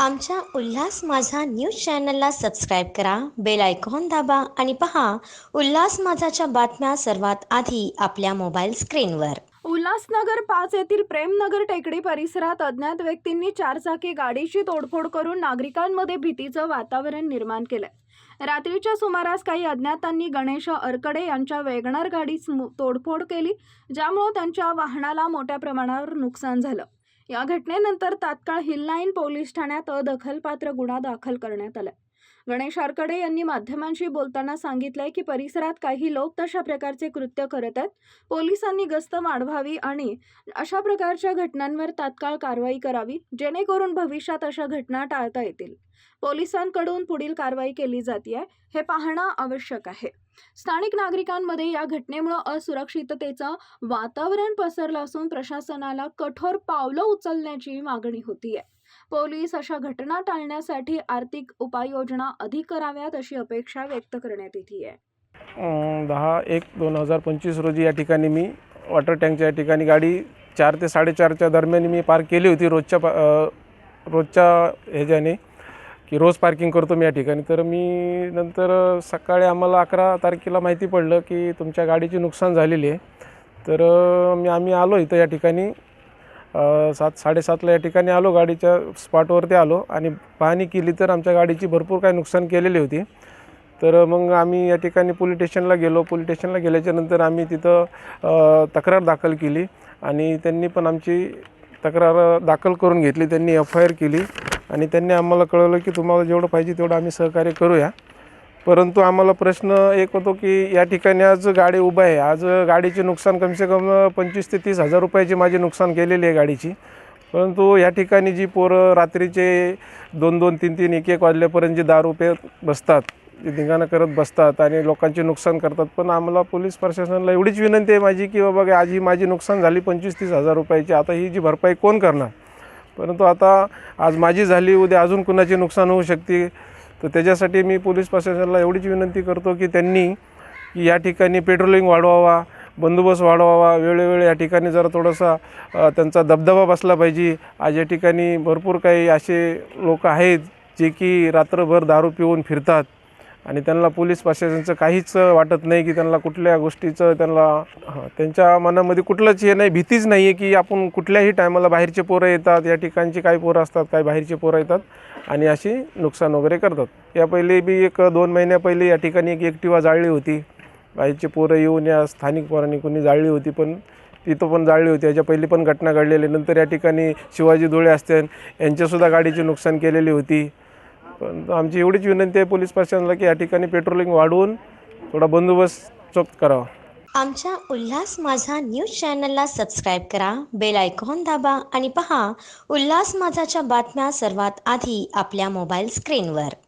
आमच्या उल्हास माझा न्यूज चॅनलला सबस्क्राईब करा बेल आयकॉन दाबा आणि पहा उल्हास माझाच्या बातम्या सर्वात आधी आपल्या मोबाईल स्क्रीनवर. उल्हासनगर पाच येथील प्रेमनगर टेकडी परिसरात अज्ञात व्यक्तींनी चारचाकी गाडीची तोडफोड करून नागरिकांमध्ये भीतीचं वातावरण निर्माण केलंय. रात्रीच्या सुमारास काही अज्ञातांनी गणेश अरकडे यांच्या वेगणार गाडीस मु- तोडफोड केली ज्यामुळे त्यांच्या वाहनाला मोठ्या प्रमाणावर नुकसान झालं. या घटनेनंतर तात्काळ हिललाईन पोलीस ठाण्यात अदखलपात्र गुन्हा दाखल करण्यात आला. गणेश आरकडे यांनी माध्यमांशी बोलताना सांगितलंय की परिसरात काही लोक तशा प्रकारचे कृत्य करत आहेत. पोलिसांनी गस्त वाढवावी आणि अशा प्रकारच्या घटनांवर तात्काळ कारवाई करावी जेणेकरून भविष्यात अशा घटना टाळता येतील. पोलिसांकडून पुढील कारवाई केली जाते हे पाहणं आवश्यक आहे. स्थानिक नागरिकांमध्ये या घटनेमुळे असुरक्षिततेचं वातावरण पसरलं असून प्रशासनाला कठोर पावलं उचलण्याची मागणी होती आहे पोलीस अशा घटना टाळण्यासाठी आर्थिक उपाययोजना अधिक कराव्यात अशी अपेक्षा व्यक्त करण्यात येते आहे दहा एक दोन हजार पंचवीस रोजी या ठिकाणी मी वॉटर टँकच्या या ठिकाणी गाडी चार ते साडेचारच्या दरम्यान मी पार्क केली होती रोजच्या रोजच्या ह्याच्याने. की रोज पार्किंग करतो मी या ठिकाणी. तर मी नंतर सकाळी आम्हाला अकरा तारखेला माहिती पडलं की तुमच्या गाडीचे नुकसान झालेली आहे. तर मी आम्ही आलो इथं या ठिकाणी. सात साडेसातला या ठिकाणी आलो गाडीच्या स्पॉटवरती आलो आणि पाहणी केली तर आमच्या गाडीची भरपूर काही नुकसान केलेली होती. तर मग आम्ही या ठिकाणी पोलीस स्टेशनला गेलो. पोलीस स्टेशनला गेल्याच्यानंतर आम्ही तिथं तक्रार दाखल केली आणि त्यांनी पण आमची तक्रार दाखल करून घेतली त्यांनी एफ आय आर केली आणि त्यांनी आम्हाला कळवलं की तुम्हाला जेवढं पाहिजे तेवढं आम्ही सहकार्य करूया. परंतु आम्हाला प्रश्न एक होतो की या ठिकाणी आज गाडी उभं आहे. आज गाडीचे नुकसान कमसे कम पंचवीस ते तीस हजार रुपयाची माझी नुकसान केलेली आहे गाडीची. परंतु या ठिकाणी जी पोरं रात्रीचे दोन दोन तीन तीन एक एक वाजल्यापर्यंत जे दारू रुपये बसतात धिंगाणं करत बसतात आणि लोकांचे नुकसान करतात. पण आम्हाला पोलीस प्रशासनाला एवढीच विनंती आहे माझी की बाबा आज ही माझी नुकसान झाली पंचवीस तीस हजार रुपयाची आता ही जी भरपाई कोण करणार? परंतु आता आज माझी झाली उद्या अजून कुणाचे नुकसान होऊ शकते? तर त्याच्यासाठी मी पोलीस प्रशासनाला एवढीच विनंती करतो की त्यांनी की या ठिकाणी पेट्रोलिंग वाढवावा बंदोबस्त वाढवावा. वेळोवेळी या ठिकाणी जरा थोडासा त्यांचा दबदबा बसला पाहिजे. आज या ठिकाणी भरपूर काही असे लोक आहेत जे की रात्रभर दारू पिऊन फिरतात. आणि त्यांना पोलीस प्रशासनाचं काहीच वाटत नाही की त्यांना कुठल्या गोष्टीचं त्यांना हां त्यांच्या मनामध्ये कुठलंच हे नाही भीतीच नाही आहे की आपण कुठल्याही टायमाला बाहेरचे पोरं येतात या ठिकाणची काही पोरं असतात काही बाहेरचे पोरं येतात आणि अशी नुकसान वगैरे करतात. या पहिले बी एक दोन महिन्या पहिले या ठिकाणी एक एक्टिवा जाळली होती. बाहेरचे पोरं येऊन या स्थानिक पोरांनी कोणी जाळली होती पण तिथं पण जाळली होती. याच्या पहिली पण घटना घडलेली. नंतर या ठिकाणी शिवाजी धुळे असतील यांच्यासुद्धा गाडीचे नुकसान केलेली होती. पण आमची एवढीच विनंती आहे पोलीस प्रशासनाला की या ठिकाणी पेट्रोलिंग वाढवून थोडा बंदोबस्त चोख करावा. आमच्या उल्हास माझा न्यूज चॅनलला सबस्क्राईब करा बेल आयकॉन दाबा आणि पहा उल्हास माझाच्या बातम्या सर्वात आधी आपल्या मोबाईल स्क्रीनवर.